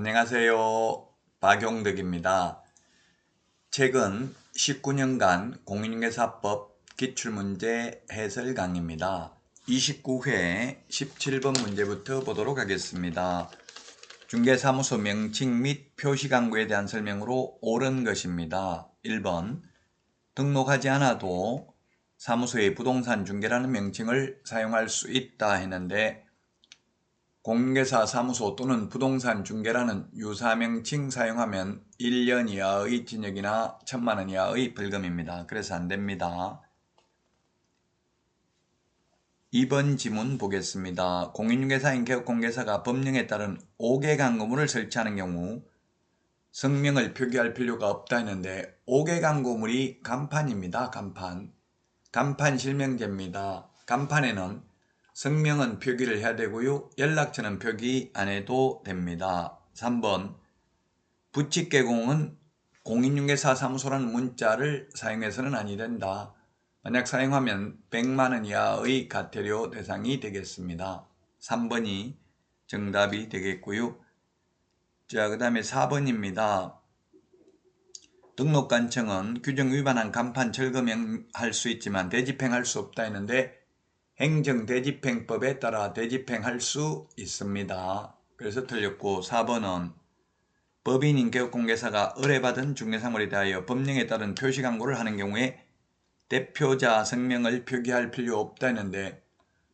안녕하세요. 박용덕입니다. 최근 19년간 공인중개사법 기출문제 해설 강의입니다. 29회 17번 문제부터 보도록 하겠습니다. 중개사무소 명칭 및 표시 광고에 대한 설명으로 옳은 것입니다. 1번 등록하지 않아도 사무소의 부동산 중개라는 명칭을 사용할 수 있다 했는데 공개사 사무소 또는 부동산 중개라는 유사 명칭 사용하면 1년 이하의 징역이나 1천만 원 이하의 벌금입니다. 그래서 안 됩니다. 2번 지문 보겠습니다. 공인중개사인 개업공개사가 법령에 따른 5개 광고물을 설치하는 경우 성명을 표기할 필요가 없다 했는데 5개 광고물이 간판입니다. 간판. 간판 실명제입니다. 간판에는 성명은 표기를 해야 되고요. 연락처는 표기 안 해도 됩니다. 3번 부칙개공은 공인중개사 사무소라는 문자를 사용해서는 아니 된다. 만약 사용하면 100만원 이하의 가태료 대상이 되겠습니다. 3번이 정답이 되겠고요. 자, 그 다음에 4번입니다. 등록관청은 규정 위반한 간판 철거명할 수 있지만 대집행할 수 없다 했는데 행정대집행법에 따라 대집행할 수 있습니다. 그래서 틀렸고 4번은 법인인 개업공개사가 의뢰받은 중개사물에 대하여 법령에 따른 표시 광고를 하는 경우에 대표자 성명을 표기할 필요 없다 했는데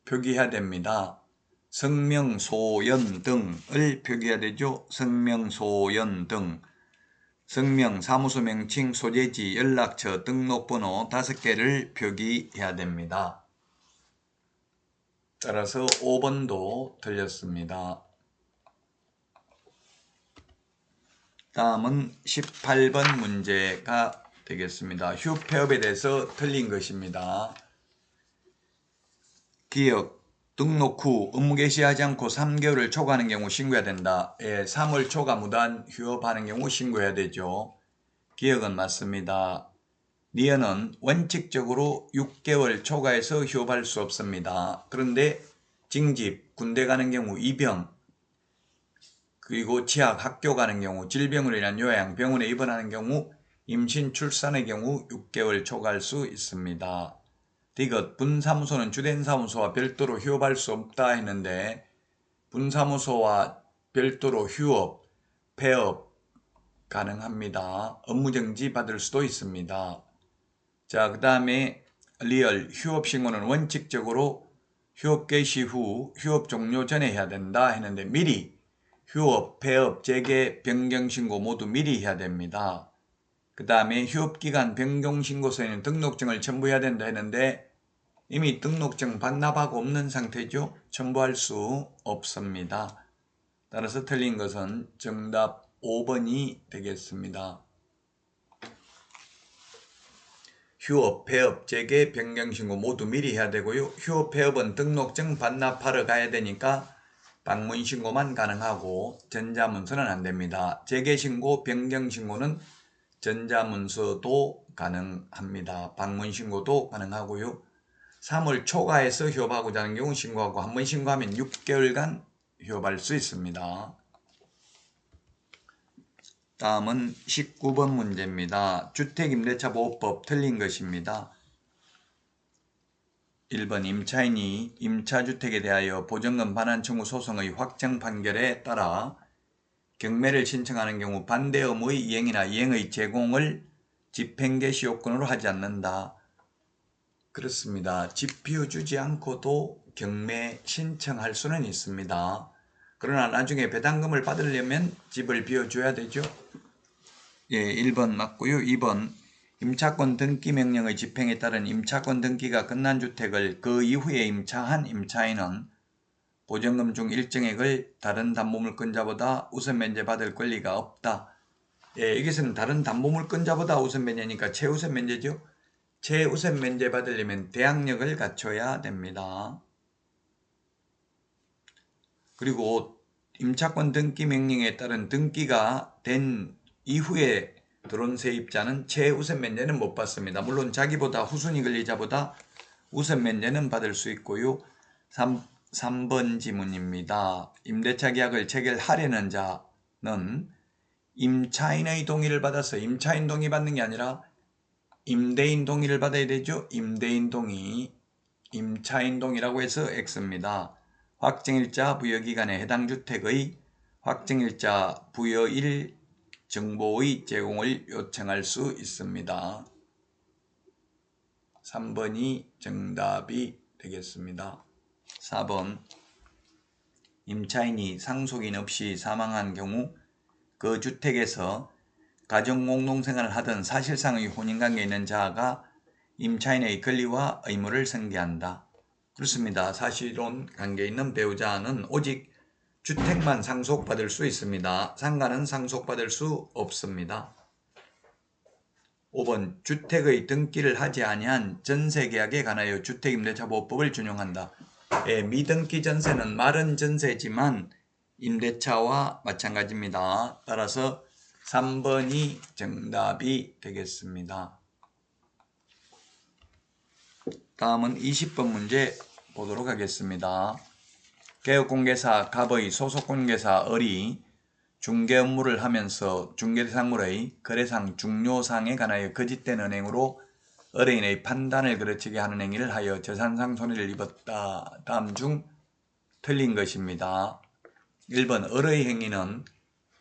표기해야 됩니다. 성명, 소연 등을 표기해야 되죠. 성명, 소연 등 성명, 사무소 명칭, 소재지, 연락처, 등록번호 다섯 개를 표기해야 됩니다. 따라서 5번도 틀렸습니다. 다음은 18번 문제가 되겠습니다. 휴 폐업에 대해서 틀린 것입니다. 기억, 등록 후 업무 개시하지 않고 3개월을 초과하는 경우 신고해야 된다. 예, 3월 초과 무단 휴업하는 경우 신고해야 되죠. 기억은 맞습니다. 니은은 원칙적으로 6개월 초과해서 휴업할 수 없습니다. 그런데 징집, 군대 가는 경우 입영, 그리고 지학, 학교 가는 경우 질병으로 인한 요양, 병원에 입원하는 경우 임신, 출산의 경우 6개월 초과할 수 있습니다. 디귿, 분사무소는 주된 사무소와 별도로 휴업할 수 없다 했는데 분사무소와 별도로 휴업, 폐업 가능합니다. 업무정지 받을 수도 있습니다. 자, 그 다음에 리얼, 휴업 신고는 원칙적으로 휴업 개시 후 휴업 종료 전에 해야 된다 했는데 미리 휴업, 폐업, 재개, 변경 신고 모두 미리 해야 됩니다. 그 다음에 휴업기간 변경신고서에는 등록증을 첨부해야 된다 했는데 이미 등록증 반납하고 없는 상태죠. 첨부할 수 없습니다. 따라서 틀린 것은 정답 5번이 되겠습니다. 휴업, 폐업, 재개, 변경신고 모두 미리 해야 되고요. 휴업, 폐업은 등록증 반납하러 가야 되니까 방문신고만 가능하고 전자문서는 안됩니다. 재개신고, 변경신고는 전자문서도 가능합니다. 방문신고도 가능하고요. 3월 초과해서 휴업하고자 하는 경우 신고하고 한 번 신고하면 6개월간 휴업할 수 있습니다. 다음은 19번 문제입니다. 주택임대차보호법 틀린 것입니다. 1번 임차인이 임차주택에 대하여 보증금 반환 청구 소송의 확정 판결에 따라 경매를 신청하는 경우 반대 의무의 이행이나 이행의 제공을 집행개시 요건으로 하지 않는다. 그렇습니다. 집 비워주지 않고도 경매 신청할 수는 있습니다. 그러나 나중에 배당금을 받으려면 집을 비워줘야 되죠. 예, 1번 맞고요. 2번 임차권 등기 명령의 집행에 따른 임차권 등기가 끝난 주택을 그 이후에 임차한 임차인은 보증금 중 일정액을 다른 담보물권자보다 우선 면제받을 권리가 없다. 예, 여기서는 다른 담보물권자보다 우선 면제니까 최우선 면제죠. 최우선 면제 받으려면 대항력을 갖춰야 됩니다. 그리고 임차권 등기 명령에 따른 등기가 된 이후에 들어온 세입자는 최우선 면제는 못 받습니다. 물론 자기보다 후순위 권리자보다 우선 면제는 받을 수 있고요. 3, 3번 지문입니다. 임대차 계약을 체결하려는 자 임차인의 동의를 받아서 임차인 동의 받는 게 아니라 임대인 동의를 받아야 되죠. 임대인 동의, 임차인 동의라고 해서 X입니다. 확정일자 부여기간에 해당 주택의 확정일자 부여일 정보의 제공을 요청할 수 있습니다. 3번이 정답이 되겠습니다. 4번 임차인이 상속인 없이 사망한 경우 그 주택에서 가정공동생활을 하던 사실상의 혼인관계에 있는 자가 임차인의 권리와 의무를 승계한다. 그렇습니다. 사실혼 관계에 있는 배우자는 오직 주택만 상속받을 수 있습니다. 상가는 상속받을 수 없습니다. 5번 주택의 등기를 하지 아니한 전세계약에 관하여 주택임대차보호법을 준용한다. 예, 미등기 전세는 말은 전세지만 임대차와 마찬가지입니다. 따라서 3번이 정답이 되겠습니다. 다음은 20번 문제 보도록 하겠습니다. 개업공개사 갑의 소속공개사 을이 중개 업무를 하면서 중개대상물의 거래상 중요상에 관하여 거짓된 은행으로 의뢰인의 판단을 그르치게 하는 행위를 하여 재산상 손해를 입었다. 다음 중 틀린 것입니다. 1번 을의 행위는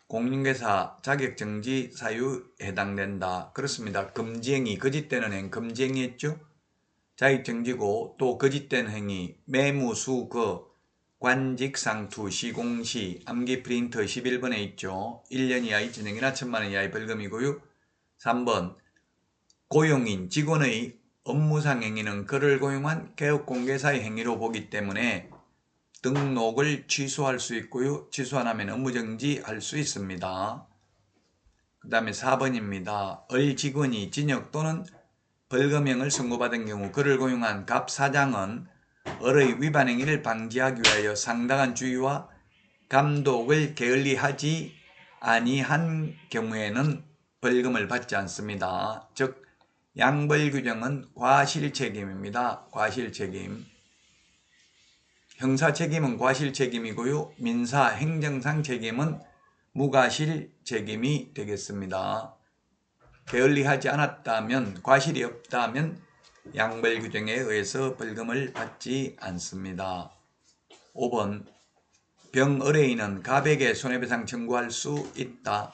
공인중개사 자격정지 사유에 해당된다. 그렇습니다. 금지행위, 거짓된 은행 금지행위했죠? 자격정지고 또 거짓된 행위, 매무수, 그 관직상투, 시공시, 암기 프린터 11번에 있죠. 1년 이하의 진행이나 천만원 이하의 벌금이고요. 3번 고용인, 직원의 업무상 행위는 그를 고용한 개업공개사의 행위로 보기 때문에 등록을 취소할 수 있고요. 취소 안 하면 업무정지 할 수 있습니다. 그 다음에 4번입니다. 을 직원이 진역 또는 벌금형을 선고받은 경우 그를 고용한 갑 사장은 을의 위반 행위를 방지하기 위하여 상당한 주의와 감독을 게을리하지 아니한 경우에는 벌금을 받지 않습니다. 즉 양벌 규정은 과실 책임입니다. 과실 책임. 형사 책임은 과실 책임이고요. 민사 행정상 책임은 무과실 책임이 되겠습니다. 게을리하지 않았다면 과실이 없다면 양벌 규정에 의해서 벌금을 받지 않습니다. 5번 병의뢰인은 갑에게 손해배상 청구할 수 있다.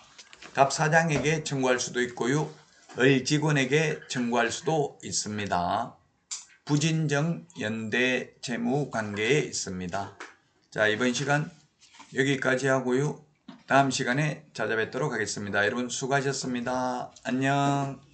갑 사장에게 청구할 수도 있고요. 을 직원에게 청구할 수도 있습니다. 부진정 연대 채무 관계에 있습니다. 자 이번 시간 여기까지 하고요. 다음 시간에 찾아뵙도록 하겠습니다. 여러분 수고하셨습니다. 안녕